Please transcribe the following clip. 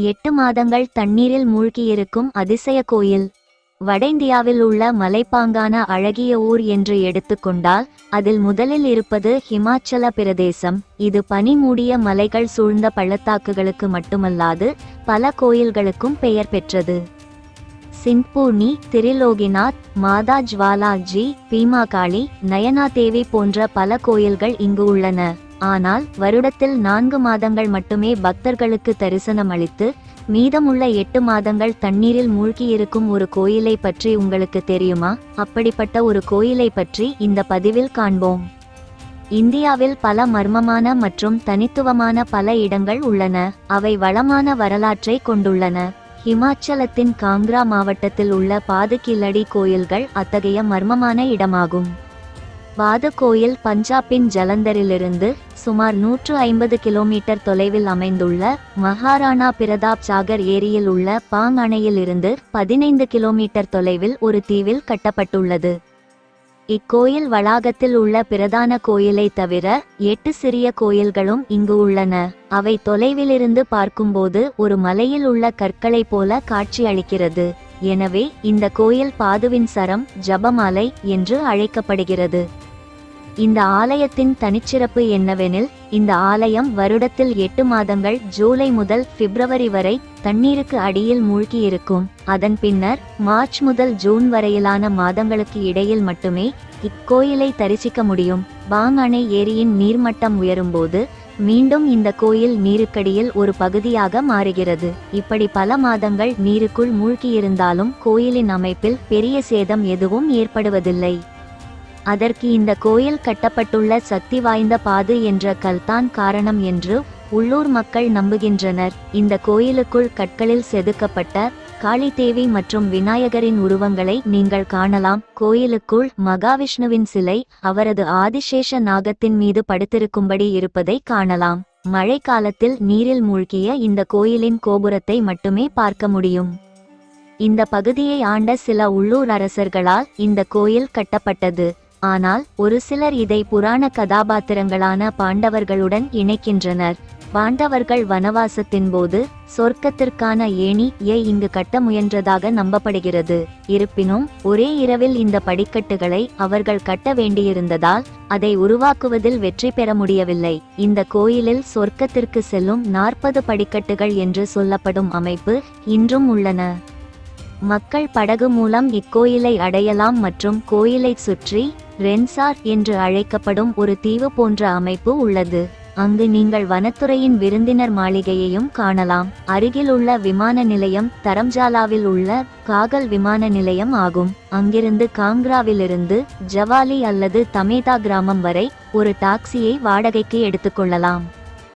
எட்டு மாதங்கள் தண்ணீரில் மூழ்கியிருக்கும் அதிசய கோயில். வட இந்தியாவில் உள்ள மலைப்பாங்கான அழகிய ஊர் என்று எடுத்துக்கொண்டால் அதில் முதலில் இருப்பது ஹிமாச்சல பிரதேசம். இது பனி மூடிய மலைகள் சூழ்ந்த பள்ளத்தாக்குகளுக்கு மட்டுமல்லாது பல கோயில்களுக்கும் பெயர் பெற்றது. சின்பூர்ணி திரிலோகிநாத் மாதா ஜுவாலாஜி பீமாகாளி நயனாதேவி போன்ற பல கோயில்கள் இங்கு உள்ளன. ஆனால் வருடத்தில் நான்கு மாதங்கள் மட்டுமே பக்தர்களுக்கு தரிசனம் அளித்து மீதமுள்ள எட்டு மாதங்கள் தண்ணீரில் மூழ்கியிருக்கும் ஒரு கோயிலை பற்றி உங்களுக்கு தெரியுமா? அப்படிப்பட்ட ஒரு கோயிலை பற்றி இந்த பதிவில் காண்போம். இந்தியாவில் பல மர்மமான மற்றும் தனித்துவமான பல இடங்கள் உள்ளன. அவை வளமான வரலாற்றை கொண்டுள்ளன. ஹிமாச்சலத்தின் காங்க்ரா மாவட்டத்தில் உள்ள பாதுகில்லடி கோயில்கள் அத்தகைய மர்மமான இடமாகும். பாது கோயில் பஞ்சாபின் ஜலந்தரிலிருந்து சுமார் நூற்று ஐம்பது கிலோமீட்டர் தொலைவில் அமைந்துள்ள மகாராணா பிரதாப் சாகர் ஏரியில் உள்ள பாங் அணையிலிருந்து பதினைந்து கிலோமீட்டர் தொலைவில் ஒரு தீவில் கட்டப்பட்டுள்ளது. இக்கோயில் வளாகத்தில் உள்ள பிரதான கோயிலை தவிர எட்டு சிறிய கோயில்களும் இங்கு உள்ளன. அவை தொலைவிலிருந்து பார்க்கும்போது ஒரு மலையில் உள்ள கற்களைப் போல காட்சியளிக்கிறது எனவே இந்த கோயில் பாதுவின் சரம் ஜபமாலை என்று அழைக்கப்படுகிறது. இந்த ஆலயத்தின் தனிச்சிறப்பு என்னவெனில் இந்த ஆலயம் வருடத்தில் எட்டு மாதங்கள் ஜூலை முதல் பிப்ரவரி வரை தண்ணீருக்கு அடியில் மூழ்கியிருக்கும். அதன் பின்னர் மார்ச் முதல் ஜூன் வரையிலான மாதங்களுக்கு இடையில் மட்டுமே இக்கோயிலை தரிசிக்க முடியும். பாங் அணை ஏரியின் நீர்மட்டம் உயரும்போது மீண்டும் இந்த கோயில் நீருக்கடியில் ஒரு பகுதியாக மாறுகிறது. இப்படி பல மாதங்கள் நீருக்குள் மூழ்கியிருந்தாலும் கோயிலின் அமைப்பில் பெரிய சேதம் எதுவும் ஏற்படுவதில்லை. அதற்கு இந்த கோயில் கட்டப்பட்டுள்ள சக்தி வாய்ந்த பாது என்ற கல்தான் காரணம் என்று உள்ளூர் மக்கள் நம்புகின்றனர். இந்த கோயிலுக்குள் கற்களில் செதுக்கப்பட்ட காளிதேவி மற்றும் விநாயகரின் உருவங்களை நீங்கள் காணலாம். கோயிலுக்குள் மகாவிஷ்ணுவின் சிலை அவரது ஆதிசேஷ நாகத்தின் மீது படுத்திருக்கும்படி இருப்பதை காணலாம். மழைக்காலத்தில் நீரில் மூழ்கிய இந்த கோயிலின் கோபுரத்தை மட்டுமே பார்க்க முடியும். இந்த பகுதியை ஆண்ட சில உள்ளூர் அரசர்களால் இந்த கோயில் கட்டப்பட்டது. ஆனால் ஒரு சிலர் இதை புராண கதாபாத்திரங்களான பாண்டவர்களுடன் இணைக்கின்றனர். பாண்டவர்கள் வனவாசத்தின் போது சொர்க்கத்திற்கான ஏணி ஏ இங்கு கட்ட முயன்றதாக நம்பப்படுகிறது. இருப்பினும் ஒரே இரவில் இந்த படிக்கட்டுகளை அவர்கள் கட்ட வேண்டியிருந்ததால் அதை உருவாக்குவதில் வெற்றி பெற முடியவில்லை. இந்த கோயிலில் சொர்க்கத்திற்கு செல்லும் நாற்பது படிக்கட்டுகள் என்று சொல்லப்படும் அமைப்பு இன்றும் உள்ளன. மக்கள் படகு மூலம் இக்கோயிலை அடையலாம் மற்றும் கோயிலை சுற்றி ரென்சார் என்று அழைக்கப்படும் ஒரு தீவு போன்ற அமைப்பு உள்ளது. அங்கு நீங்கள் வனத்துறையின் விருந்தினர் மாளிகையையும் காணலாம். அருகிலுள்ள விமான நிலையம் தரம்ஜாலாவில் உள்ள காகல் விமான நிலையம் ஆகும். அங்கிருந்து காங்க்ராவிலிருந்து ஜவாலி அல்லது தமேதா கிராமம் வரை ஒரு டாக்ஸியை வாடகைக்கு எடுத்துக்கொள்ளலாம்